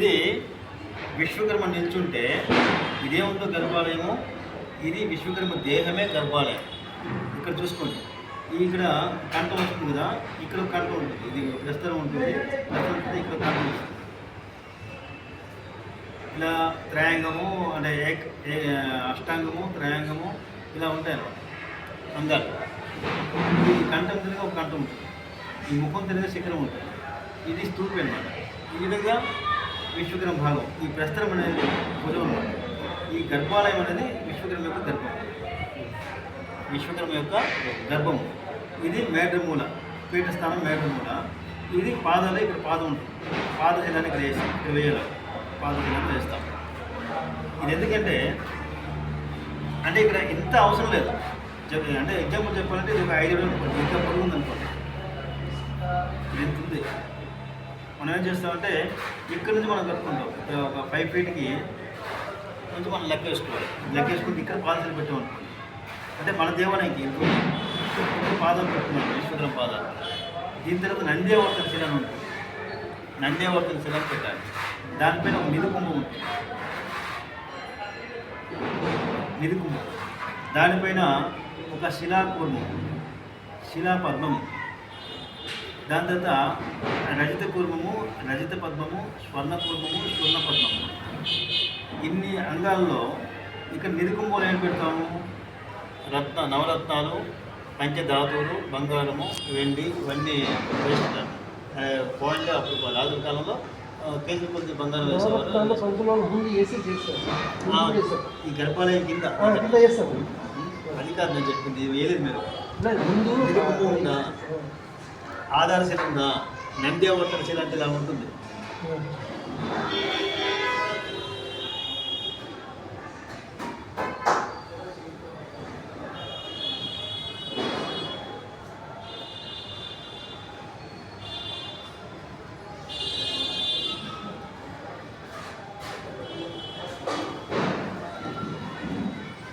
ఇది విశ్వకర్మ నిల్చుంటే ఇదేముందో గర్భాలయము? ఇది విశ్వకర్మ దేహమే గర్భాలయం. ఇక్కడ చూసుకోండి. ఇక్కడ కంఠం వస్తుంది కదా ఇక్కడ ఒక కంఠం ఉంటుంది. ఇది ప్రస్తుతం ఉంటుంది. ప్రస్తుతం ఇక్కడ కంఠం వస్తుంది. ఇలా త్రయాంగము అంటే ఏక ఏ- అష్టాంగము త్రయాంగము ఇలా ఉంటాయి అన్నమాట. అంగాలు ఈ కంఠం తిరిగి ఒక కంఠం ఉంటుంది. ఈ ముఖం తిరిగి శిఖరం ఉంటుంది. ఇది స్థూపి అనమాట ఈ విధంగా విశ్వకర్మ భాగం. ఈ ప్రస్తరం అనేది భుజం అనమాట ఈ గర్భాలయం అనేది విశ్వకర్మ యొక్క గర్భం. విశ్వకర్మ యొక్క గర్భం. ఇది మేఘమూల పీఠస్థానం మేఘమూల. ఇది పాదాలు ఇక్కడ పాదం ఉంటుంది. పాదశీలాన్ని ఇక్కడ వేస్తాం ఇక్కడ వేయాలి. పాదశీలాన్ని వేస్తాం ఇది ఎందుకంటే అంటే ఇక్కడ ఇంత అవసరం లేదు. చెప్ప- అంటే ఎగ్జాంపుల్ చెప్పాలంటే ఇది ఒక ఐదు వేలు అనుకోండి. ఇంకా పొడుగు ఉంది అనుకోండి ఎంత ఉంది? మనం ఏం చేస్తామంటే ఇక్కడ నుంచి మనం కట్టుకుంటాం. ఒక ఫైవ్ ఫీట్కి నుంచి మనం లెక్క వేసుకోవాలి. లెక్క వేసుకుంటే ఇక్కడ పాదాలు పెట్టామనుకోండి అంటే మన దేవాలయంకి ఇంకో పాదం పెట్టుకున్నాం ఈశ్వరం పాదాలు. దీని తర్వాత నందేవర్తన శిల అని ఉంటుంది. నందేవర్తన శిల పెట్టాలి దానిపైన ఒక నిధి కుంభం ఉంటుంది. నిధి కుంభం. దానిపైన ఒక శిలాకూర్మం శిలాపద్మం. దాని తర్వాత రజిత కూర్మము రజిత పద్మము స్వర్ణ కూర్మము స్వర్ణ పద్మము ఇన్ని అంగాల్లో ఇక్కడ నిరుకుంభంలో ఏం పెడతాము? రత్న నవరత్నాలు పంచధాతువులు బంగారము వెండి ఇవన్నీ వేస్తారు పాయింట్ అప్పుడు రాజుల కాలంలో కేజీ కొద్ది బంగారం వేసేవారు. ఈ గర్భాలయం కింద. అది కాదు నేను చెప్పింది వేయలేదు మీరు. ముందు ఆధారశీల ఉందా నంద్యావర్తన శీల అంటే ఇలా ఉంటుంది.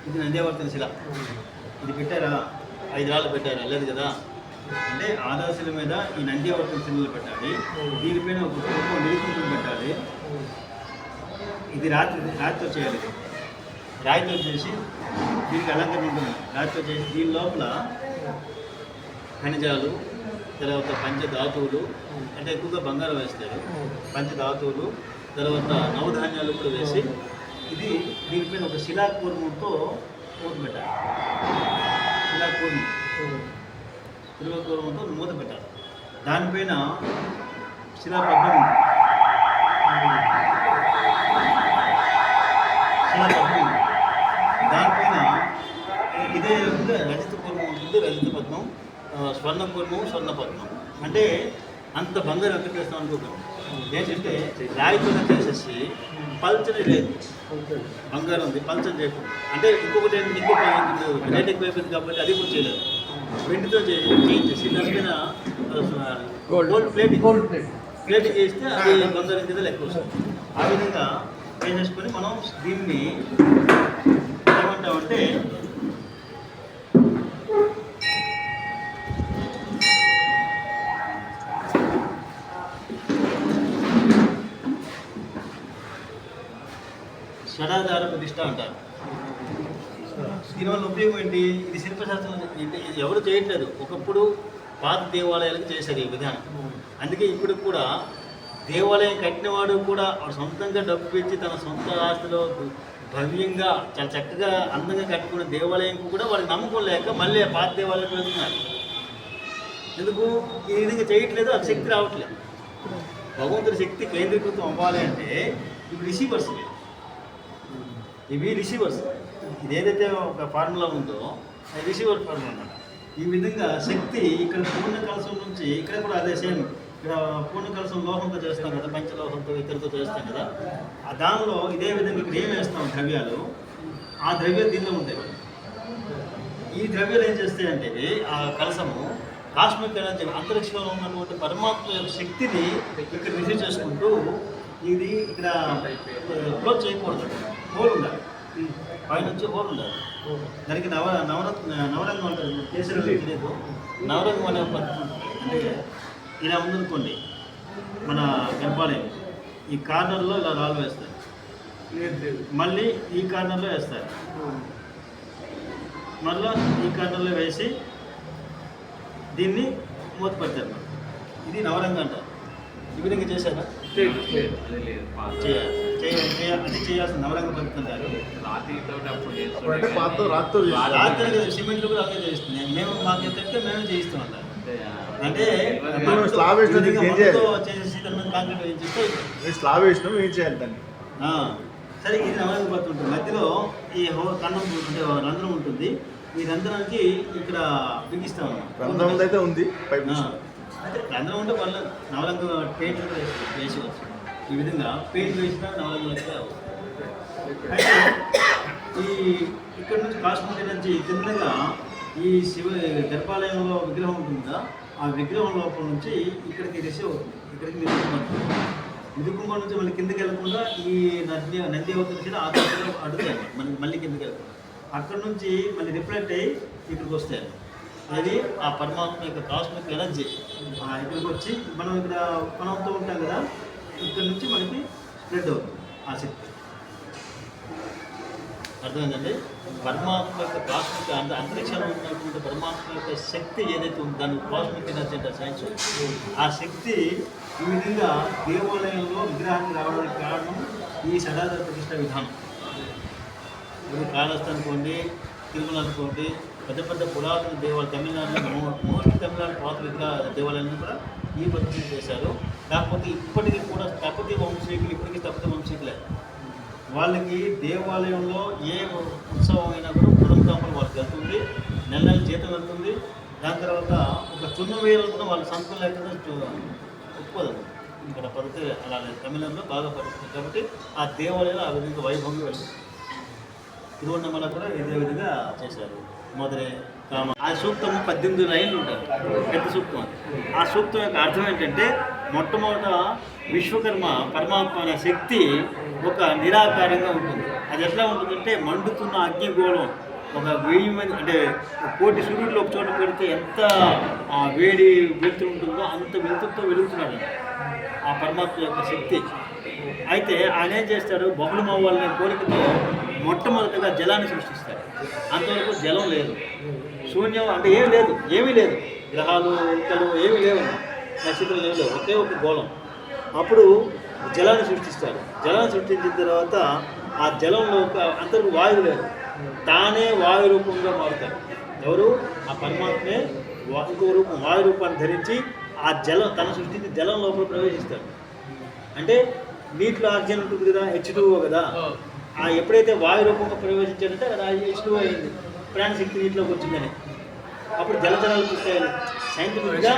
ఇది నంద్యావర్తన శిల ఇది పెట్టారా ఐదు రాళ్ళు పెట్టారు వెళ్ళదు కదా అంటే ఆదర్శల మీద ఈ నంద్యావర్తన శిలలు పెట్టాలి. దీనిపైన ఒక కుటుంబం నిలుపుకుంటూ పెట్టాలి. ఇది రాత్రి రాత్రితో చేయాలి. రాయితో చేసి దీనికి అలంకరణ ఉంటుంది చేసి దీని లోపల ఖనిజాలు తర్వాత పంచధాతువులు అంటే ఎక్కువగా బంగారం వేస్తారు. పంచధాతువులు తర్వాత నవధాన్యాలు కూడా వేసి ఇది దీనిపైన ఒక శిలాకూర్మంతో పూర్తి పెట్టాలి. శిలాకూర్మం. శిలాకూర్మంతో మూత పెట్టారు. దానిపైన శిలాపద్మం ఉంది. శిలాపద్మం ఉంది. దానిపైన ఇదే రజిత కూర్మం ఉంటుంది రజిత పద్మం స్వర్ణ కూర్మం స్వర్ణ పద్మం. అంటే అంత బంగారం ఎక్కడ చేస్తాం అనుకుంటాం. ఏంటంటే రాయితో చేసేసి పల్చని లేదు. బంగారం ఉంది పల్చని చేయకుండా అంటే ఇంకొకటి ఇంకొక ఇప్పుడు రేట్ ఎక్కువైపోయింది కాబట్టి అది కూడా చేయలేదు. వెండితో చే- చేయించేసి దానిపైన gold plate gold plate plate చేస్తే అది బంగారం కింద లెక్క వస్తుంది. ఆ విధంగా చేసేసుకొని మనం దీన్ని ఏమంటామంటే షడాధార ప్రతిష్ట అంటారు. దీనివల్ల ఉపయోగం ఏంటి? ఇది శిల్పశాస్త్రం ఇది ఎవరు చేయట్లేదు. ఒకప్పుడు పాత దేవాలయాలకు చేశారు ఈ విధానం. అందుకే ఇప్పుడు కూడా దేవాలయం కట్టినవాడు కూడా సొంతంగా డబ్బు ఇచ్చి తన సొంత ఆస్తిలో భవ్యంగా చాలా చక్కగా అందంగా కట్టుకున్న దేవాలయం కూడా వాళ్ళకి నమ్మకం లేక మళ్ళీ ఆ పాత దేవాలయం వెళ్తున్నారు. ఎందుకు? ఈ విధంగా చేయట్లేదు ఆ శక్తి రావట్లేదు. భగవంతుడి శక్తి కేంద్రీకృతం అవ్వాలి అంటే ఇప్పుడు రిసీవర్స్ ఇవి రిసీవర్స్. ఇది ఏదైతే ఒక ఫార్ములా ఉందో అది రిసీవర్ ఫార్ములా ఈ విధంగా శక్తి ఇక్కడ పూర్ణ కలసం నుంచి ఇక్కడ కూడా అదే సేమ్. ఇక్కడ పూర్ణ కలసం లోహంతో చేస్తాం కదా పంచలోహంతో ఇతరులతో చేస్తాం కదా. ఆ దానిలో ఇదే విధంగా ఇక్కడ ఏం వేస్తాం? ద్రవ్యాలు. ఆ ద్రవ్యాలు దీనిలో ఉంటాయి. ఈ ద్రవ్యాలు ఏం చేస్తాయంటే ఆ కలసము కాస్మిక్ ఎనర్జీ అంతరిక్షంలో ఉన్నటువంటి పరమాత్మ యొక్క శక్తిని ఇక్కడ రిసీవ్ చేసుకుంటూ ఇది ఇక్కడ క్లోజ్ చేయకూడదు. హోల్ ఉండాలి. పైన వచ్చి హోల్ ఉండాలి దానికి నవ నవరత్న నవరంగం అంటారు. కేసరి తెలియదు నవరంగం అనే పద్ధతి అంటే ఇలా ఉందనుకోండి మన గర్భాలయం. ఈ కార్నర్లో ఇలా రాళ్ళు వేస్తారు. మళ్ళీ ఈ కార్నర్లో వేస్తారు. మళ్ళీ ఈ కార్నర్లో వేసి దీన్ని మూత పెడతారు. ఇది నవరంగ అంటారు. ఈ విధంగా చేశారా? అది చేయాల్సిన నవరంగ రాత్రి సిమెంట్లు కూడా చేస్తుంది మేము మాకు ఎంత చెప్తే మేము చేయిస్తూ ఉంటాం అంటే ఇప్పుడు స్లాబ్ చేసేసి దాని మీద కాంక్రీట్ వేయించేస్తే స్లాబ్ వేసినాం ఏం చేయాలి దాన్ని సరే ఇది నవరంగ మధ్యలో ఈ కన్నం అంటే రంధ్రం ఉంటుంది ఈ రంధ్రానికి ఇక్కడ బిగిస్తాం రంధ్రం అయితే ఉంది పైప్ రంధ్రం ఉంటే వాళ్ళ నవరంగ పెయింట్ కూడా వేసి- వేసుకోవచ్చు ఈ విధంగా పెయింట్ వేసినా నవరంగ అయితే ఈ ఇక్కడ నుంచి కాశ్మీర్ నుంచి కిందగా ఈ శివ గర్భాలయంలో విగ్రహం ఉంటుందా? ఆ విగ్రహం లోపల నుంచి ఇక్కడికి రిసీవ్ అవుతుంది ఇక్కడికి నిలుపుకుంటుంది నిలుపుకుంబ నుంచి మళ్ళీ కిందకి వెళ్ళకుండా ఈ నది నది అవుతుంది ఆ అడుగుతాయి మళ్ళీ మళ్ళీ కిందకి వెళ్తాం అక్కడ నుంచి మళ్ళీ రిఫ్లెక్ట్ అయ్యి ఇక్కడికి వస్తాయి అది ఆ పరమాత్మ యొక్క కాస్మిక్ ఎనర్జీ. ఆ ఇక్కడికి వచ్చి మనం ఇక్కడ మనతో ఉంటాం కదా ఇక్కడ నుంచి మనకి స్ప్రెడ్ అవుతుంది ఆ శక్తి. అర్థమైందండి? పరమాత్మ యొక్క కాస్మిక్ అంత అంతరిక్షంలో ఉన్నటువంటి పరమాత్మ యొక్క శక్తి ఏదైతే ఉందో దాన్ని కాస్మిక్ ఎనర్జీ అంటే సైన్స్. ఆ శక్తి ఈ విధంగా దేవాలయంలో విగ్రహానికి రావడానికి కారణం ఈ సదాధార ప్రతిష్ట విధానం. ఇప్పుడు కాళహస్తి అనుకోండి తిరుమల అనుకోండి పెద్ద పెద్ద పురాతన దేవాలయం తమిళనాడులో మో- తమిళనాడు పాత దేవాలయాన్ని కూడా ఈ పద్ధతి చేశారు. కాకపోతే ఇప్పటికీ కూడా తపతి వంశీకులు ఇప్పటికీ తపతి వంశీకులే. వాళ్ళకి దేవాలయంలో ఏ ఉత్సవం అయినా కూడా పురంతాంపులు వాళ్ళకి వెళ్తుంది నెల నెల జీతం వెళ్తుంది. దాని తర్వాత ఒక చున్న వేయలు కూడా వాళ్ళ సంతం లేకుండా ఒప్పుకోదు ఇక్కడ పద్ధతి అలా లేదు. తమిళనాడులో బాగా పరిస్థితుంది కాబట్టి ఆ దేవాలయాలు ఆ విధంగా వైభవంగా వెళ్తుంది తిరువన్నమల కూడా ఇదే విధంగా చేశారు. మొదలై కామ. ఆ సూక్తం పద్దెనిమిది లైన్లు ఉంటాయి. పెద్ద సూక్తం ఆ సూక్తం యొక్క అర్థం ఏంటంటే మొట్టమొదట విశ్వకర్మ పరమాత్మ అనే శక్తి ఒక నిరాకారంగా ఉంటుంది. అది ఎట్లా ఉంటుందంటే మండుతున్న అగ్నిగోళం. ఒక వెయ్యి మంది అంటే కోటి సూర్యుడు ఒక చోట పెడితే ఎంత వేడి వెలుతురు ఉంటుందో అంత వెలుతురుతో వెలుగుతున్నాడు ఆ పరమాత్మ యొక్క శక్తి. అయితే ఆయన ఏం చేస్తాడు? బహుళం అవ్వాలనే కోరికతో మొట్టమొదటిగా జలాన్ని సృష్టిస్తాడు. అంతవరకు జలం లేదు. శూన్యం అంటే ఏమీ లేదు ఏమీ లేదు. గ్రహాలు ఇంకలు ఏమీ లేవు. నక్షత్రాలు ఏమీ లేవు. ఒకే ఒక గోళం. అప్పుడు జలాన్ని సృష్టిస్తాడు జలాన్ని సృష్టించిన తర్వాత ఆ జలంలో ఒక అంతకు వాయువు లేదు. తానే వాయు రూపంగా మారుతాడు. ఎవరు? ఆ పరమాత్మే ఇంకో రూపం వాయు రూపాన్ని ధరించి ఆ జలం తన సృష్టించి జలం లోపల ప్రవేశిస్తాడు. అంటే నీటిలో ఆక్సిజన్ ఉంటుంది కదా హెచ్ కదా? ఆ ఎప్పుడైతే వాయు రూపంగా ప్రవేశించారంటే అది ఇష్టం అయింది. ప్రాణశక్తి నీటిలోకి వచ్చిందని. అప్పుడు జలచరాలు పుట్టాయని సైంటిఫిక్గా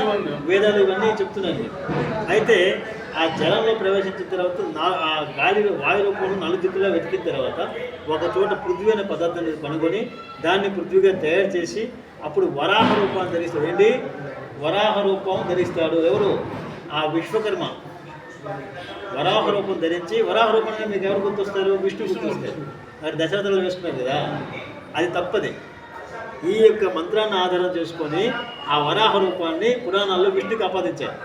వేదాలు ఇవన్నీ చెప్తున్నాను అయితే ఆ జలంలో ప్రవేశించిన తర్వాత నా ఆ గాలిలో వాయు రూపంలో నలుగు దిక్కులా వెతికిన తర్వాత ఒక చోట పృథ్వీ అనే పదార్థాన్ని కనుగొని దాన్ని పృథ్వీగా తయారు చేసి అప్పుడు వరాహ రూపాన్ని ధరిస్తాడు. ఏంటి? వరాహ రూపం ధరిస్తాడు ఎవరు? ఆ విశ్వకర్మ. వరాహ రూపం ధరించి వరాహ రూపంగా మీకు ఎవరు గుర్తొస్తారు? విష్ణు గుర్తొస్తారు. మరి దశరథులు వేసుకున్నారు కదా? అది తప్పది. ఈ యొక్క మంత్రాన్ని ఆధారం చేసుకొని ఆ వరాహ రూపాన్ని పురాణాల్లో విష్ణుకి ఆపాదించారు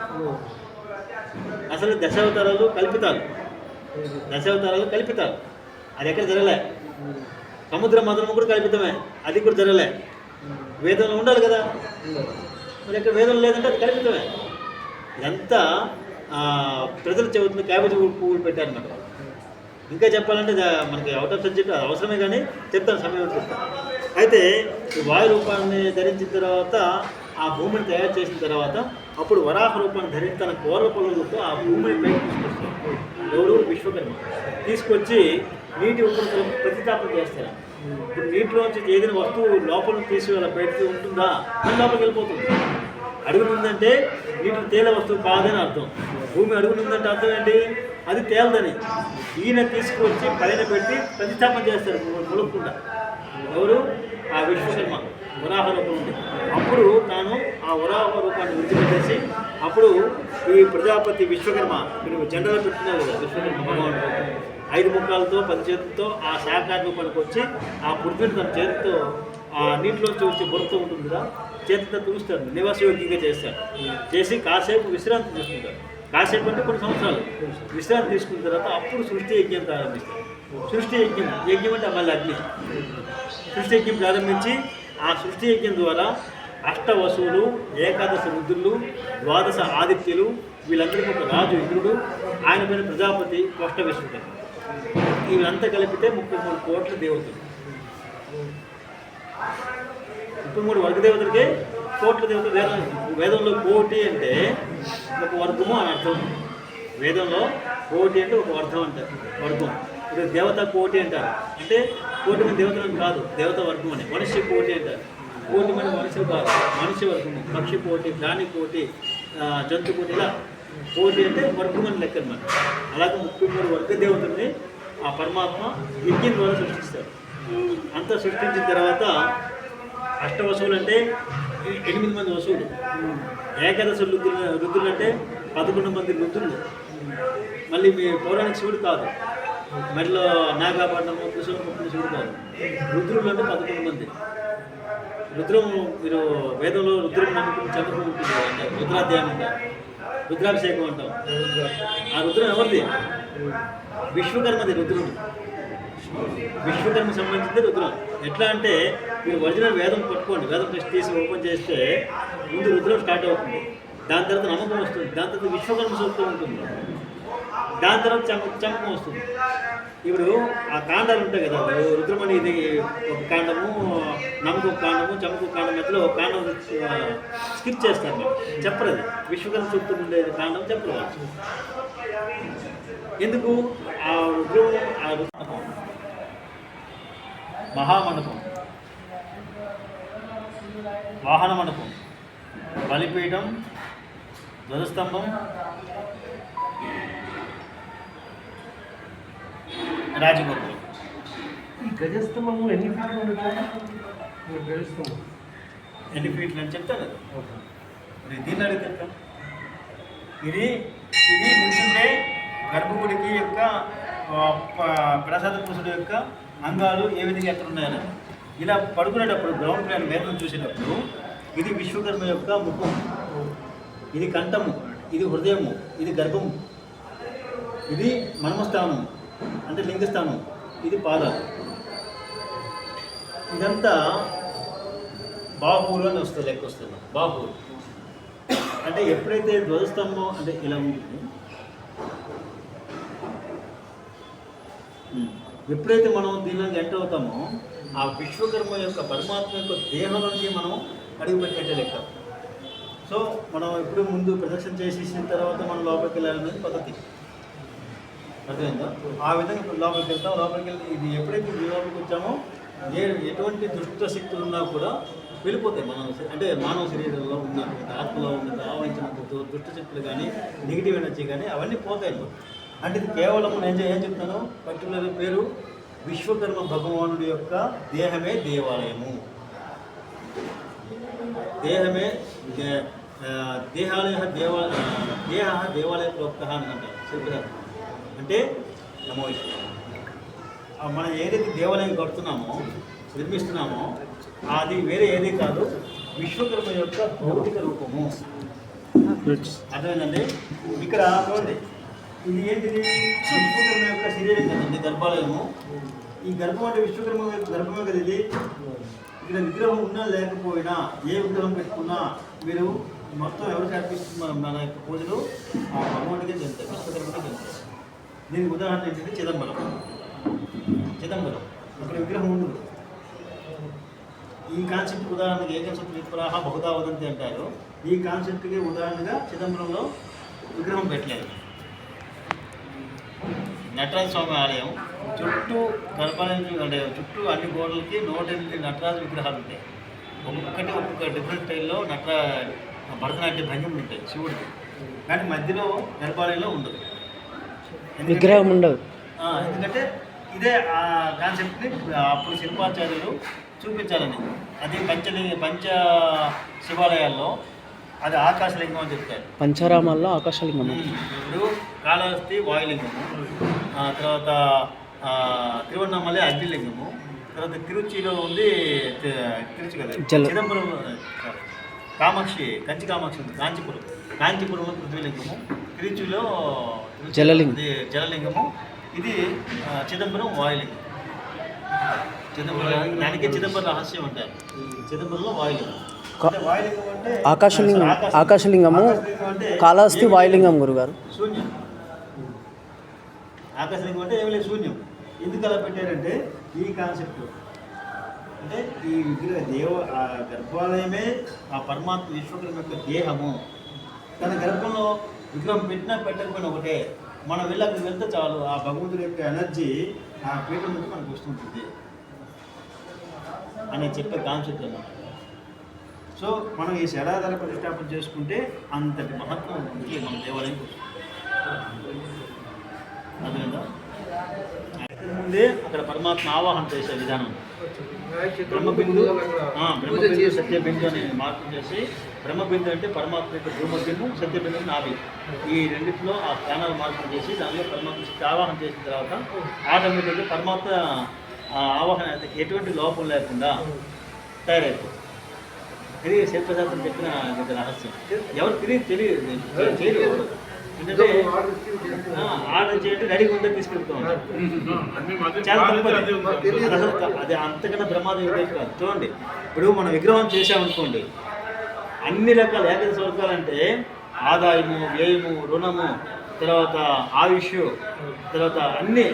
అసలు దశావతారాలు కల్పితాలు. దశావతారాలు కల్పితాలు. అది ఎక్కడ జరగలే? సముద్ర మంత్రం కూడా కల్పితమే. అది కూడా జరగలే. వేదంలో ఉండాలి కదా? మరి ఇక్కడ వేదం లేదంటే అది కల్పితమే. ఎంత ప్రజలు చెబుతున్న క్యాబేజీ పువ్వులు పెట్టారన్నమాట ఇంకా చెప్పాలంటే మనకి అవుట్ ఆఫ్ సబ్జెక్ట్ అది అవసరమే కానీ చెప్తాను సమయం చెప్తాను. అయితే ఈ వాయు రూపాన్ని ధరించిన తర్వాత ఆ భూమిని తయారు చేసిన తర్వాత అప్పుడు వరాహ రూపాన్ని ధరించి తన కోరల పొలంతో ఆ భూమిని పైకి తీసుకొస్తారు ఎవరు? విశ్వకర్మ. తీసుకొచ్చి నీటి ఉపరితలం ప్రతితాపన చేస్తారు? ఇప్పుడు నీటిలోంచి ఏదైనా వస్తువు లోపల తీసి అలా బయటకు ఉంటుందా? అది లోపలికి వెళ్ళిపోతుంది. అడుగునుందంటే నీటిని తేలే వస్తువు కాదని అర్థం. భూమి అడుగునుందంటే అర్థం ఏంటి? అది తేలదని. ఈయన తీసుకొచ్చి పైన పెట్టి ప్రతిష్టాపన చేస్తారు ములకుండా ఎవరు? ఆ విశ్వశర్మ. వరాహ రూపం ఉంది. అప్పుడు తాను ఆ వరాహ రూపాన్ని విడిచిపెట్టేసి అప్పుడు ఈ ప్రజాపతి విశ్వకర్మ మీరు జెండాలో పెట్టున్నారు కదా విశ్వకర్మ ఐదు ముఖాలతో పది చేతులతో ఆ శాఖార రూపానికి వచ్చి ఆ పృథ్వీని తన చేతితో ఆ నీటిలోంచి వచ్చి బురతో ఉంటుంది కదా చేతితో తూస్తాడు నివాసయోగ్యంగా చేస్తారు చేసి కాసేపు విశ్రాంతి తీసుకుంటారు కాసేపు అంటే కొన్ని సంవత్సరాలు. విశ్రాంతి తీసుకున్న తర్వాత అప్పుడు సృష్టి యజ్ఞం ప్రారంభిస్తారు. సృష్టి యజ్ఞం యజ్ఞం అంటే మళ్ళీ అగ్ని. సృష్టి యజ్ఞం ప్రారంభించి ఆ సృష్టి యజ్ఞం ద్వారా అష్ట వసువులు ఏకాదశ రుద్రులు ద్వాదశ ఆదిత్యులు వీళ్ళందరికీ ఒక రాజు ఇంద్రుడు ఆయన పైన ప్రజాపతి కోష్ట విశ్వకర్మ వీళ్ళంతా కలిపితే ముప్పై మూడు కోట్ల దేవతలు. ముప్పై మూడు వర్గ దేవతలకే కోట్ల దేవత వేదం వేదంలో కోటి అంటే ఒక వర్గము అని అర్థం. వేదంలో కోటి అంటే ఒక వర్గం అంటారు వర్గం. ఇప్పుడు దేవత కోటి అంటారు. అంటే కోటి మంది దేవతలను కాదు దేవత వర్గం అని. మనిషి కోటి అంటారు. కోటి మంది మనిషి కాదు మనిషి వర్గము. పక్షి కోటి ప్రాణి కోటి జంతు కోటి ఇలా. కోటి అంటే వర్గం అని లెక్క అనమాట అలాగే ముప్పై మూడు వర్గ దేవతల్ని ఆ పరమాత్మ యజ్ఞం ద్వారా సృష్టిస్తారు. అంతా సృష్టించిన తర్వాత అష్టవశువులు అంటే ఎనిమిది మంది వసువులు. ఏకాదశ రుద్రులు రుద్రులు అంటే పదకొండు మంది రుద్రులు మళ్ళీ మీ పౌరాణిక శివుడు కాదు. మళ్ళీ నాగాపట్నము కృష్ణ శివుడు కాదు. రుద్రులు అంటే పదకొండు మంది. రుద్రం మీరు వేదంలో రుద్రం నమ్ముకుని చంద్రం ఉంటుంది అంటే రుద్రాధ్యాయం రుద్రాభిషేకం అంటాం. ఆ రుద్రం ఎవరిది? విశ్వకర్మది రుద్రుడు. విశ్వకర్మ సంబంధించింది రుద్రం. ఎట్లా అంటే మీరు ఒరిజినల్ వేదం పట్టుకోండి. వేదం టెస్ట్ తీసి ఓపెన్ చేస్తే ముందు రుద్రం స్టార్ట్ అవుతుంది. దాని తర్వాత నమ్మకం వస్తుంది. దాని తర్వాత విశ్వకర్మ సూక్తం ఉంటుంది. దాని తర్వాత చంప చంపకం వస్తుంది. ఇప్పుడు ఆ కాండాలు ఉంటాయి కదా రుద్రమణి ఇది ఒక కాండము నమ్మకు కాండము చమకు కాండం మధ్యలో ఒక కాండం స్కిప్ చేస్తారు మేము చెప్పరు అది విశ్వకర్మ సూక్తం ఉండే కాండం చెప్పరు ఎందుకు? ఆ రుద్రం ఆ మహామండపం. వాహన మండపం బలిపీఠం ధ్వజస్తంభం. రాజగోపురం. ఈ గజస్తంభము ఎన్ని ఫీట్లు ఉండొచ్చు? గజస్తంభం ఎన్ని ఫీట్లు అని చెప్తాను కదా మరి దీన్ని అడిగితే ఎట్లా? ఇది ఇది నిల్చుంటే గర్భగుడికి యొక్క ప్రసాద పురుషుడు యొక్క అంగాలు ఏ విధంగా ఎక్కడ ఉన్నాయని ఇలా పడుకునేటప్పుడు గ్రౌండ్ ప్లాన్ వేదం చూసేటప్పుడు ఇది విశ్వకర్మ యొక్క ముఖం. ఇది కంఠము ఇది హృదయము ఇది గర్భము. ఇది మనమస్థానం అంటే లింగస్థానం ఇది పాదాలు. ఇదంతా బాహువులు అని వస్తుంది లెక్క వస్తుంది. బాహువులు. అంటే ఎప్పుడైతే ధ్వజస్తంభం అంటే ఇలా ఉంటుంది ఎప్పుడైతే మనం దీనిలోకి ఎంటర్ అవుతామో ఆ విశ్వకర్మ యొక్క పరమాత్మ యొక్క దేహంలోకి మనం అడుగు పెట్టినట్టే లెక్క. సో మనం ఎప్పుడు ముందు ప్రదక్షిణ చేసేసిన తర్వాత మనం లోపలికి వెళ్ళాలనేది పద్ధతి. అర్థమైందా? ఆ విధంగా ఇప్పుడు లోపలికి వెళ్తాం. లోపలికి వెళ్తే ఇది ఎప్పుడైతే లోపలికి వచ్చామో ఏ ఎటువంటి దుష్ట శక్తులు ఉన్నా కూడా వెళ్ళిపోతాయి. మనం అంటే మానవ శరీరంలో ఉన్నటువంటి ఆత్మలో ఉన్న ఆవహించినంత దు- దుష్ట శక్తులు కానీ నెగిటివ్ ఎనర్జీ కానీ అవన్నీ పోతాయి అంటే ఇది కేవలం నేను ఏం చెప్తాను? పర్టికులర్ పేరు విశ్వకర్మ భగవానుడి యొక్క దేహమే దేవాలయము. దేహమే దేహాలయ దేవ దేహ దేవాలయ ప్రోక్త అని అంటారు. చెప్పారు అంటే నమో మనం ఏదైతే దేవాలయం కడుతున్నామో నిర్మిస్తున్నామో అది వేరే ఏది కాదు విశ్వకర్మ యొక్క భౌతిక రూపము. అర్థమైందండి? ఇక్కడ చూడండి. ఇది ఏంటిది? విశ్వకర్మ యొక్క శరీరం కదండి గర్భాలయము. ఈ గర్భం అంటే విశ్వకర్మ గర్భమే కదా ఇది? ఇక్కడ విగ్రహం ఉన్నా లేకపోయినా ఏ విగ్రహం పెట్టుకున్నా మీరు మొత్తం ఎవరికి అర్పిస్తున్నారు మన యొక్క పూజలు ఆ భగవానుడికే చెందుతాయి విశ్వకర్మకే చెందుతాయి. దీనికి ఉదాహరణ ఏంటంటే చిదంబరం. చిదంబరం. అక్కడ విగ్రహం ఉండదు. ఈ కాన్సెప్ట్ ఉదాహరణకి ఏ కాన్సెప్ట్ విప్రాహ బహుదా వదంతి అంటారు. ఈ కాన్సెప్ట్కి ఉదాహరణగా చిదంబరంలో విగ్రహం పెట్టలేదు. నటరాజ స్వామి ఆలయం చుట్టూ గర్భాలయం అంటే చుట్టూ అన్ని గోడలకి నూట ఎనిమిది నటరాజు విగ్రహాలు ఉంటాయి. ఒక్కొక్కటి ఒక్కొక్క డిఫరెంట్ స్టైల్లో నట భరతనాట్య భంగిములు ఉంటాయి శివుడికి కానీ మధ్యలో గర్భాలయంలో ఉండదు. విగ్రహం ఉండదు. ఎందుకంటే ఇదే ఆ కాన్సెప్ట్ని అప్పుడు శిల్పాచార్యులు చూపించాలని అది పంచలింగ పంచ శివాలయాల్లో అది ఆకాశలింగం అని చెప్తారు. పంచరామాల్లో ఆకాశలింగం ఇప్పుడు కాళహస్తి వాయులింగము తర్వాత ఆ, తిరువண்ணామలై అగ్నిలింగము తర్వాత తిరుచిలో ఉంది తిరుచి కదా చిదంబరం. కామాక్షి కంచి కామాక్షి ఉంది కాంచీపురం. కాంచీపురంలో పృథ్వీలింగము తిరుచులో జలలింగం. జలలింగము. ఇది చిదంబరం వాయులింగం. చిదంబరం దానికి చిదంబరం రహస్యం అంటారు. చిదంబరంలో వాయులింగం. ఆకాశలింగం ఆకాశలింగము ఆకాశలింగం అంటే కాళహస్తి వాయులింగం గురుగారు. శూన్యం. ఆకాశలింగం అంటే ఏమి లేదు శూన్యం. ఎందుకు అలా పెట్టారంటే ఈ కాన్సెప్ట్. అంటే ఈ విగ్రహ దేవ ఆ గర్భాలయమే ఆ పరమాత్మ ఈశ్వరుడు యొక్క దేహము. తన గర్భంలో విగ్రహం పెట్టినా పెట్టకపోయినా ఒకటే. మనం వెళ్ళి అక్కడికి వెళ్తే చాలు. ఆ భగవంతుడి యొక్క ఎనర్జీ ఆ పీఠం నుంచి మనకు వస్తుంటుంది. అని చెప్పే కాన్సెప్ట్ అన్నమాట. సో మనం ఈ శరాధార ప్రతిష్టాపన చేసుకుంటే అంతటి మహత్వం ఉంటుంది మన దేవాలయం అర్థమైందా? ముందే అక్కడ పరమాత్మ ఆవాహన చేసే విధానం. బ్రహ్మబిందు బ్రహ్మబిందు సత్యబిందు అని మార్పు చేసి బ్రహ్మబిందు అంటే పరమాత్మ యొక్క బ్రహ్మబిందు సత్యబిందు నాభి. ఈ రెండింటిలో ఆ స్థానాలు మార్పు చేసి దానిలో పరమాత్మ ఆవాహన చేసిన తర్వాత ఆటోమేటిక్గా పరమాత్మ ఆవాహన ఎటువంటి లోపం లేకుండా తయారైపోతుంది. ఇది శిల్పశాస్త్రం చెప్పిన రహస్యం. ఎవరు తెలియదు. తెలియదు. ఎందుకంటే ఆర్డర్ చేయండి. రెడీగా ఉందని తీసుకెళ్తూ. చాలా తప్పది. అది అంతకన్నా ప్రమాదం ఏదైతే కాదు. చూడండి. ఇప్పుడు మనం విగ్రహం చేసామనుకోండి అన్ని రకాల ఏకదశ వర్గాలంటే ఆదాయము వ్యయము రుణము తర్వాత ఆయుష్ తర్వాత అన్ని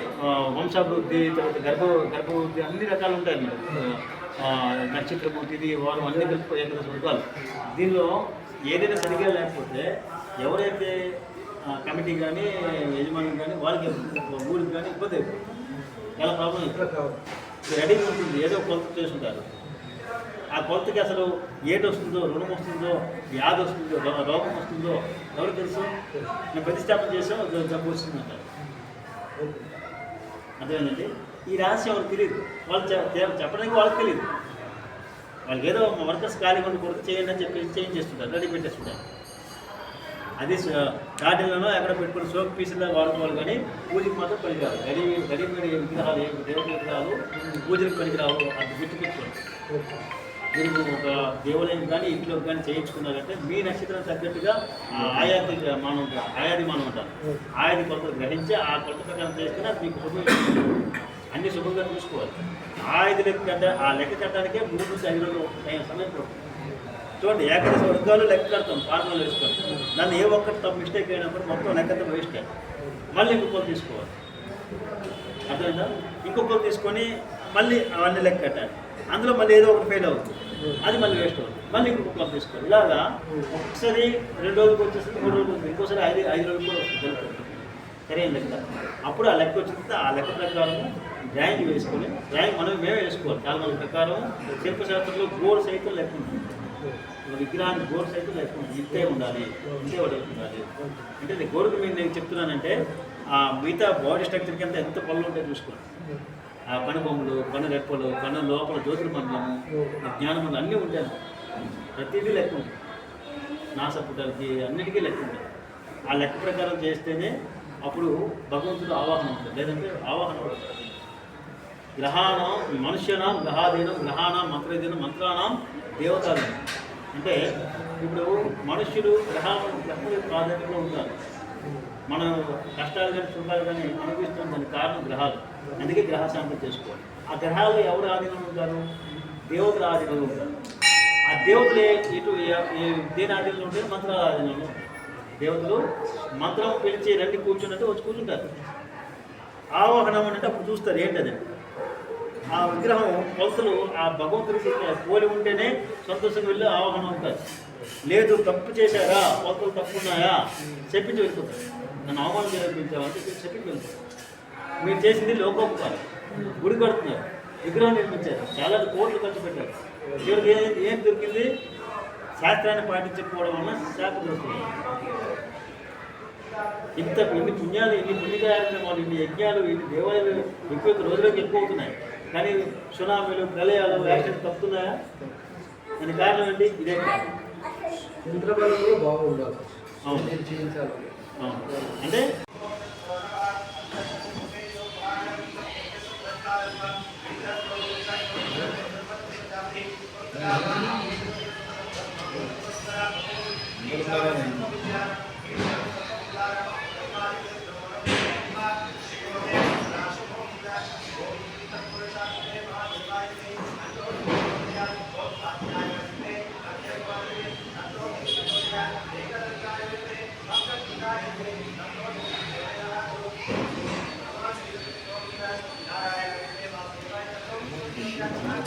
వంశాభివృద్ధి తర్వాత గర్భ గర్భవృద్ధి అన్ని రకాలు ఉంటాయి అన్నమాట. ఆ, నక్షత్రము తిది వారం అన్ని కలిపి ఏకదశ దీనిలో ఏదైనా సరిగా లేకపోతే ఎవరైతే కమిటీ కానీ యజమాని కానీ వాళ్ళకి ఊరికి కానీ ఇబ్బంది అయిపోతుంది. చాలా ప్రాబ్లం రెడీగా ఉంటుంది ఏదో కొలత చేసుకుంటారు ఆ కొలతకి అసలు ఏటి వస్తుందో రుణం వస్తుందో వ్యాధి వస్తుందో రోగం వస్తుందో ఎవరు తెలుసు? నేను ప్రతిష్టాపన చేసాం జబ్బు వస్తుందంటారు అర్థమైందండి? ఈ రహస్యం వాళ్ళకి తెలియదు వాళ్ళు చెప్పడానికి వాళ్ళకి తెలియదు వాళ్ళకి ఏదో వర్కర్స్ ఖాళీ కొన్ని కొడుకు చేయండి అని చెప్పి చేంజ్ చేస్తుంటారు రెడీ పెట్టేస్తుంటారు. అది గార్డెన్లలో ఎక్కడ పెట్టుకుని సోక్ పీసుల్లో వాడుకోవాలి కానీ పూజకి మాత్రం పనికిరాదు రెడీ రెడీమేడ్ విగ్రహాలు ఏమి దేవుడి విగ్రహాలు పూజలకు పనికిరావు అది గుర్తుపెట్టుకోండి మీరు ఒక దేవాలయం కానీ ఇంట్లో కానీ చేయించుకున్నారంటే మీ నక్షత్రం తగ్గట్టుగా ఆయాది మనం ఆయాది మనం అంటారు ఆయాది కొలత గ్రహించి ఆ కొలత ప్రకారం చేస్తేనే అది మీకు అన్ని శుభంగా చూసుకోవాలి. ఆ ఐదు లెక్క కట్ట ఆ లెక్క కట్టడానికే మూడు నుంచి ఐదు రోజులు సమయం పడుతుంది చూడండి ఏకదశ వర్గాలు లెక్క కడతాం ఫార్ములా వేసుకోవాలి దాన్ని ఏ ఒక్కటి తప్ప మిస్టేక్ అయినప్పుడు మొత్తం లెక్కతో వేస్ట్ మళ్ళీ ఇంకొకరు తీసుకోవాలి. అర్థమైందా? ఇంకొకరు తీసుకొని మళ్ళీ అవన్నీ లెక్క కట్టాలి. అందులో మళ్ళీ ఏదో ఒకటి ఫెయిల్ అవుతుంది. అది మళ్ళీ వేస్ట్ అవుతుంది. మళ్ళీ ఇంకొకరు తీసుకోవాలి. ఇలాగా ఒకసారి రెండు రోజులకు వచ్చేస్తుంది మూడు రోజులకు వస్తుంది ఇంకోసారి ఐదు ఐదు రోజులు కూడా వస్తుంది. సరైన లెక్క. అప్పుడు ఆ లెక్క వచ్చిన ఆ లెక్క ప్రకారం డ్రాయింగ్ వేసుకొని డ్రాయింగ్ మనం మేమే వేసుకోవాలి. చాలా మంది ప్రకారం శిల్పశాస్త్రంలో గోల్ సైతం లెక్క ఉంటుంది విగ్రహానికి గోల్ సైతం లెక్క ఉంటుంది ఇంతే ఉండాలి. ఇంతే ఒకటి ఉండాలి. అంటే నేను గోడుకు మీరు నేను చెప్తున్నానంటే ఆ మిగతా బాడీ స్ట్రక్చర్ కింద ఎంత పనులు ఉంటాయో చూసుకోండి. ఆ కనుబొమ్మలు కన్ను రెప్పలు కన్ను లోపల జ్యోతిర్మండలము జ్ఞానమండలం అన్నీ ఉంటాయి ప్రతిదీ లెక్క ఉంటుంది. నాసపుటాలకి అన్నిటికీ లెక్క ఉంటుంది. ఆ లెక్క ప్రకారం చేస్తేనే అప్పుడు భగవంతుడు ఆవాహన ఉంటుంది. లేదంటే ఆవాహన పడుతుంది గ్రహాణం మనుష్యనాం గ్రహాధీనం గ్రహాణం మంత్రధీనం మంత్రానాం దేవతాధీనం. అంటే ఇప్పుడు మనుష్యులు గ్రహం గ్రహముల ప్రాధాన్యతలో ఉంటారు. మన కష్టాలు కానీ సుఖాలు కానీ అనుభవిస్తున్న దానికి కారణం గ్రహాలు. అందుకే గ్రహ శాంతం చేసుకోవాలి. ఆ గ్రహాలు ఎవరు ఆధీనంలో ఉంటారు? దేవతల ఆధీనంలో ఉంటారు. ఆ దేవతలే ఇటు దేని ఆధీనంలో ఉంటే మంత్రాల ఆధీనంలో దేవతలు మంత్రం పిలిచి రండి కూర్చున్నట్టు వచ్చి కూర్చుంటారు. ఆవాహనం అంటే అప్పుడు చూస్తారు ఏంటది? ఆ విగ్రహం కొలతలు ఆ భగవంతుడికి పోలి ఉంటేనే సంతోషంగా వెళ్ళి ఆవాహనం అవుతారు. లేదు తప్పు చేశారా? కొలతలు తప్పు ఉన్నాయా చెప్పించి వెళ్ళిపోతారు. నన్ను అవమానం చేయించావా అని చెప్పి చెప్పించి వెళ్ళిపోతారు. మీరు చేసింది లోకోపకారం. గుడి కడుతున్నారు. విగ్రహం నిర్మించారు. చాలా కోట్లు ఖర్చు పెట్టారు. చివరికి ఏం ఏం దొరికింది? శాస్త్రాన్ని పాటించకపోవడం వల్ల శాఖ దొరుకుతుంది ఇంత ఇన్ని పుణ్యాలు ఇన్ని పుణ్యకార్యక్రమాలు ఇన్ని యజ్ఞాలు ఇన్ని దేవాలయాలు ఎక్కువ రోజులకు ఎక్కువ అవుతున్నాయి. కానీ సునామీలు ప్రళయాలు యాక్సిడెంట్ తప్పుతున్నాయా? దాని కారణం ఏంటి? ఇదే. యంత్రబలం కూడా బాగుండాలి.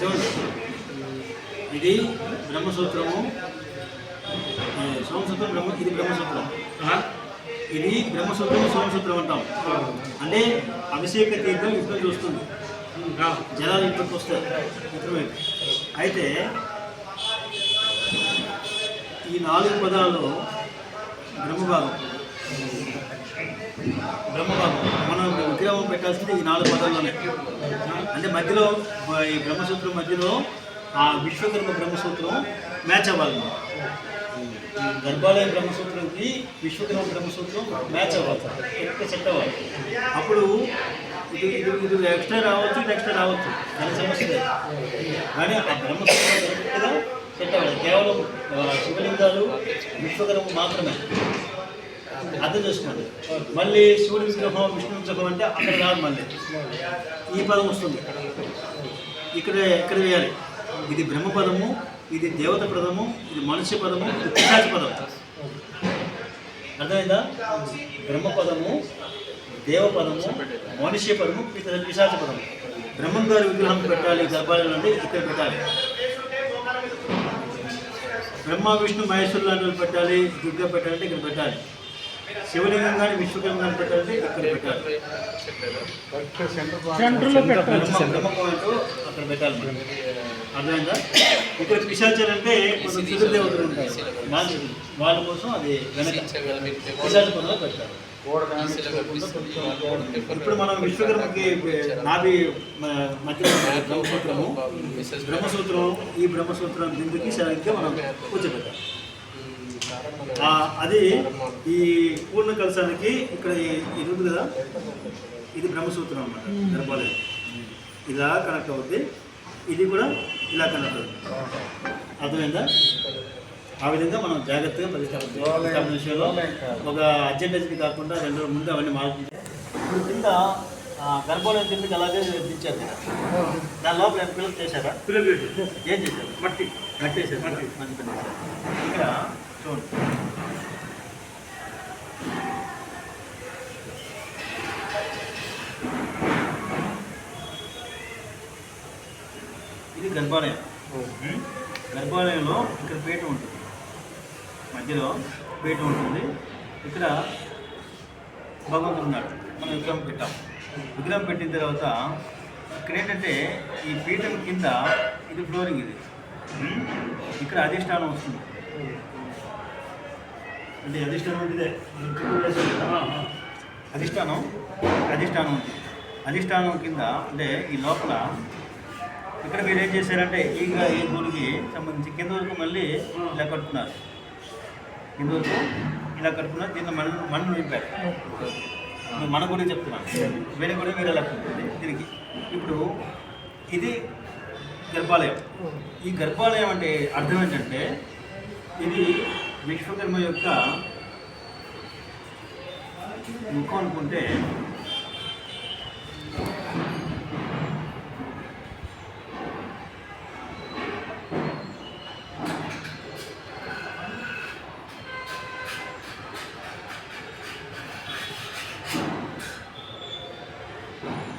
అవును. ఇది బ్రహ్మసూత్రము. సోమసూత్రం బ్రహ్మ ఇది బ్రహ్మసూత్రం. ఇది బ్రహ్మసూత్రం సోమసూత్రం అంటాం. అంటే అభిషేక తీర్థం ఇప్పుడు చూస్తుంది. జలాలు ఇంట్లోకి వస్తాయి. మిత్రమే అయితే ఈ నాలుగు పదాలు బ్రహ్మభాగం. బ్రహ్మభాగం. ఉద్యోగం పెట్టాల్సింది ఈ నాలుగు పదాల్లోనే. అంటే మధ్యలో ఈ బ్రహ్మసూత్రం మధ్యలో ఆ విశ్వకర్మ బ్రహ్మసూత్రం మ్యాచ్ అవ్వాలి. గర్భాలయ బ్రహ్మసూత్రంకి విశ్వకర్మ బ్రహ్మసూత్రం మ్యాచ్ అవ్వాలి. ఎక్కువ సెట్ అవ్వాలి? అప్పుడు ఇది ఇది ఇది ఎక్స్ట్రా రావచ్చు ఇది ఎక్స్ట్రా రావచ్చు. దాని సమస్య లేదు. కానీ ఆ బ్రహ్మసూత్రం కరెక్ట్గా సెట్ అవ్వాలి. కేవలం శివలింగాలు విశ్వకర్మ మాత్రమే. అర్థం చేసుకోండి. మళ్ళీ శివుడి విగ్రహం విష్ణు విగ్రహం అంటే అక్కడ రాదు మళ్ళీ. ఈ పదం వస్తుంది. ఇక్కడ ఎక్కడ వేయాలి? ఇది బ్రహ్మ పదము ఇది దేవత పదము ఇది మనుష్య పదము ఇది పిశాచ పదం. అర్థమైందా? బ్రహ్మ పదము దేవ పదము మనుష్య పదము పిశాచ పదము. బ్రహ్మం గారి విగ్రహం పెట్టాలి గర్భాలయం అంటే ఇక్కడ పెట్టాలి. బ్రహ్మ విష్ణు మహేశ్వరులు పెట్టాలి దుర్గా పెట్టాలంటే ఇక్కడ పెట్టాలి. శివలింగం కానీ విశ్వలింగం కానీ పెట్టాలంటే ఇక్కడ పెట్టాలి పాయింట్ అక్కడ పెట్టాలి అర్థమైందా ఇక్కడ పిశాచాలు అంటే కొంచెం ఉంటాయి వాళ్ళు వాళ్ళ కోసం అది వెనక పిశాచ పనులు పెట్టాలి ఇప్పుడు మనం విశ్వకర్మకి నాభి మ- మధ్య బ్రహ్మసూత్రము బ్రహ్మసూత్రం ఈ బ్రహ్మసూత్రం బిందుకి సరిగ్గా మనం కూర్చోబెట్టాలి అది ఈ పూర్ణ కలశానికి ఇక్కడ ఇది ఉంది కదా? ఇది బ్రహ్మసూత్రం అన్నమాట గర్భాలయం. ఇలా కనెక్ట్ అవుద్ది. ఇది కూడా ఇలా కనెక్ట్ అవుతుంది అర్థమైందా? ఆ విధంగా మనం జాగ్రత్తగా పరిష్కారం విషయంలో ఒక అర్జెంటేజ్కి కాకుండా రెండు రోజుల ముందు అవన్నీ మార్పు ఇప్పుడు కింద గర్భాలయం కిందకి అలాగే దించారు కదా. దాని లోపల పిల్లలు చేశారా? పిల్లలు ఏం చేశారు? మట్టి. మట్టి. వేసారు మట్టి. మట్టి. పని చేశారు ఇక్కడ ఇది గర్భాలయం? గర్భాలయంలో ఇక్కడ పీట ఉంటుంది. మధ్యలో పీట ఉంటుంది. ఇక్కడ భగవంతుడు ఉన్నాడు. మనం విగ్రహం పెట్టాం. విగ్రహం పెట్టిన తర్వాత ఇక్కడ ఏంటంటే ఈ పీఠం కింద ఇది ఫ్లోరింగ్ ఇది? ఇక్కడ అధిష్టానం వస్తుంది. అంటే అధిష్టానం ఇదే అధిష్టానం? అధిష్టానం. ఉంది అధిష్టానం కింద అంటే ఈ లోపల ఇక్కడ మీరు ఏం చేశారంటే ఈ ఈ సంబంధించి కింద వరకు మళ్ళీ ఇలా కట్టుకున్నారు కింద వరకు ఇలా కట్టుకున్నారు దీన్ని మన్ను మన్ను నింపారు. మన గురించి చెప్తున్నాను. వేరే కూడా మీరు ఎలా దీనికి ఇప్పుడు ఇది గర్భాలయం. ఈ గర్భాలయం అంటే అర్థం ఏంటంటే ఇది విశ్వకర్మ యొక్క ముఖం అనుకుంటే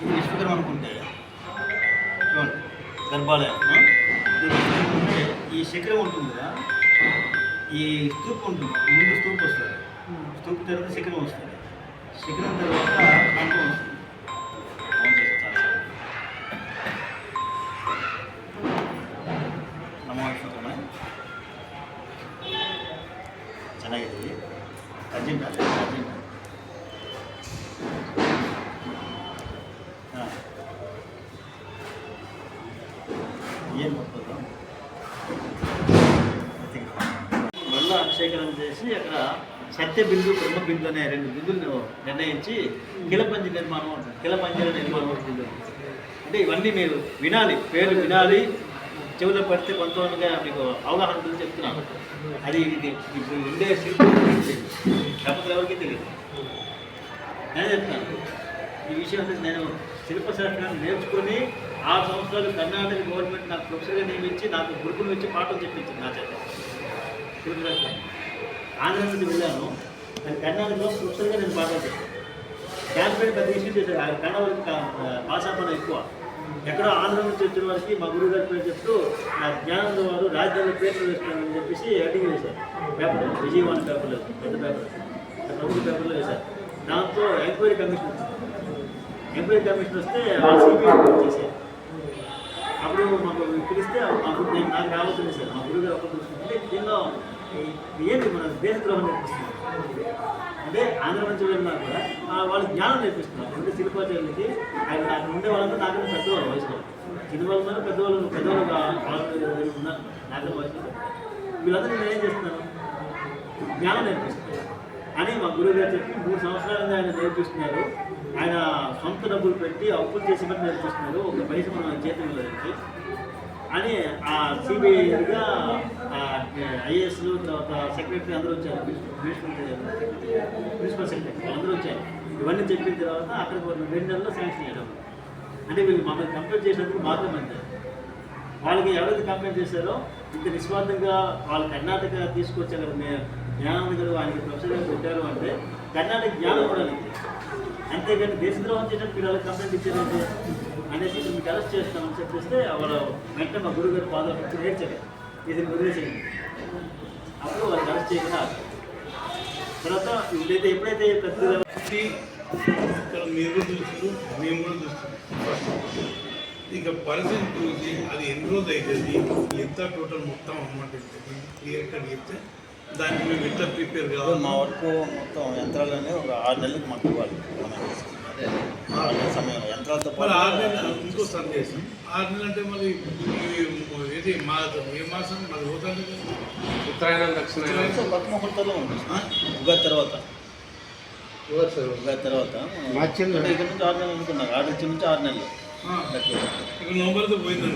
విశ్వకర్మ అనుకుంటే చూడండి గర్భాలయం ఈ శిఖరం ఉంటుంది కదా ఈ స్తూప్ ఉంటుంది. ముందు స్తూప్ వస్తుంది. స్తూప్ తర్వాత శిఖరం వస్తుంది. శిఖరం తర్వాత కంఠం వస్తుంది. సత్య బిందు బ్రహ్మ బిందు అనే రెండు బిందులను నిర్ణయించి కిలపంజ నిర్మాణం అంటారు కిలపంజల నిర్మాణం ఉంటుంది అంటే ఇవన్నీ మీరు వినాలి. పేరు వినాలి. చెవులో పడితే కొంతమందిగా మీకు అవగాహన ఉంటుంది చెప్తున్నాను. అది ఇది ఇప్పుడు ఉండే శిల్పం ఎవరికి తెలియదు. నేను చెప్తాను ఈ విషయం నేను శిల్పశాస్త్రాన్ని నేర్చుకొని ఆరు సంవత్సరాలు కర్ణాటక గవర్నమెంట్ నాకు ప్రొఫెసర్గా నియమించి నాకు గురుకులు ఇచ్చి పాఠం చెప్పించింది నా చేత. శిల్పశాస్త్రం ఆంధ్ర నుండి వెళ్ళాను. అది కర్ణాటకలో ప్రొఫెసర్గా నేను పాఠం చెప్పాను. క్యాన్సర్ పెద్ద ఇష్యూ చేశారు. ఆ కన్నడ వాళ్ళకి పాస్ ఎక్కువ. ఎక్కడో ఆంధ్ర నుంచి వచ్చిన వారికి మా గురువు గారి పేరు చెప్తూ నా జ్ఞానంద వారు రాజధాని పేర్లు వేస్తానని చెప్పేసి అడిగి వేశారు పేపర్ విజయవాడ పేపర్లో పెద్ద పేపర్ ప్రభుత్వ పేపర్లో వేశారు. దాంతో ఎంక్వైరీ కమిషన్ వచ్చింది. ఎంక్వైరీ కమిషన్ వస్తే వాళ్ళు సిబిఐ చేశారు. అప్పుడు మాకు పిలిస్తే అప్పుడు నేను నాకు రావాల్సింది సార్. మా గురువు గారు అప్పుడు చూసుకుంటే దీనిలో ఏంటి మన దేశద్రోహం నేర్పిస్తున్నారు. అంటే ఆంధ్ర నుంచి వెళ్ళినా కూడా వాళ్ళు జ్ఞానం నేర్పిస్తున్నారు. అంటే శిల్పాచార్యులకి ఆయన అక్కడ ఉండే వాళ్ళంతా నాకన్నా పెద్దవాళ్ళు వయసులో. చిన్నవాళ్ళు పెద్దవాళ్ళు పెద్దవాళ్ళు ఉన్నారు నాకన్నా వయసులో వీళ్ళందరూ నేను ఏం చేస్తున్నాను? జ్ఞానం నేర్పిస్తున్నారు. అని మా గురువు గారు చెప్పి మూడు సంవత్సరాలుగా ఆయన నేర్పిస్తున్నారు. ఆయన సొంత డబ్బులు పెట్టి అప్పులు చేసి మరి నేర్పిస్తున్నారు. ఒక పైస మన జీతం లేదండి అని ఆ సిబిఐగా ఐఏఎస్లు తర్వాత సెక్రటరీ అందరూ వచ్చారు ప్రిన్సిపల్ ప్రిన్సిపల్ సెక్రటరీ అందరూ వచ్చారు. ఇవన్నీ చెప్పిన తర్వాత అక్కడికి ఒక రెండు నెలల్లో శాంక్షన్ చేయడం. అంటే వీళ్ళు మమ్మల్ని కంప్లీట్ చేసినందుకు మాత్రమే అంతే. వాళ్ళకి ఎవరైతే కంప్లైంట్ చేశారో ఇంత నిస్వార్థంగా వాళ్ళు కర్ణాటక తీసుకొచ్చారు జ్ఞానం గారు ఆయనకి ప్రొఫెసర్ పెట్టారు అంటే కర్ణాటక జ్ఞానం కూడా అంతేకాని దేశద్రోహం చేసినట్టు మీరు కంప్లైంట్ ఇచ్చారంటే అనేసి ఇప్పుడు మీకు అరెస్ట్ చేస్తామని చెప్పేస్తే వాళ్ళు వెంటనే మా గురువు గారు పాదాలు పెట్టి నేర్చారు ఇది వదిలేసేయండి. అప్పుడు వాళ్ళకి అరెస్ట్ చేయకుండా. తర్వాత ఇదైతే ఎప్పుడైతే ఇక్కడ మీరు కూడా చూస్తారు మేము కూడా చూస్తాం ఇక పరిస్థితి చూసి అది ఎన్ని రోజులు అవుతుంది ఎంత టోటల్ మొత్తం అమౌంట్ ఎంత క్లియర్ కట్ చెప్తే దానికి మేము ఎట్లా ప్రిపేర్ మా కావాలి వరకు మొత్తం యంత్రాలన్నీ ఒక ఆరు నెలలకు మాకు ఇవ్వాలి. ఇంకో సందేశం. ఆరు నెలలు అంటే మా ఏ మాసం? మరి పోతుంది. ఉత్తరాయణం ఉగాది తర్వాత. ఉగాది ఇక్కడ నుంచి ఆరు నెలలు అనుకున్నారు ఆరు నుంచి నుంచి ఆరు నెలలు. ఆ, లెక్క. ఇక నవంబర్తో పోయింది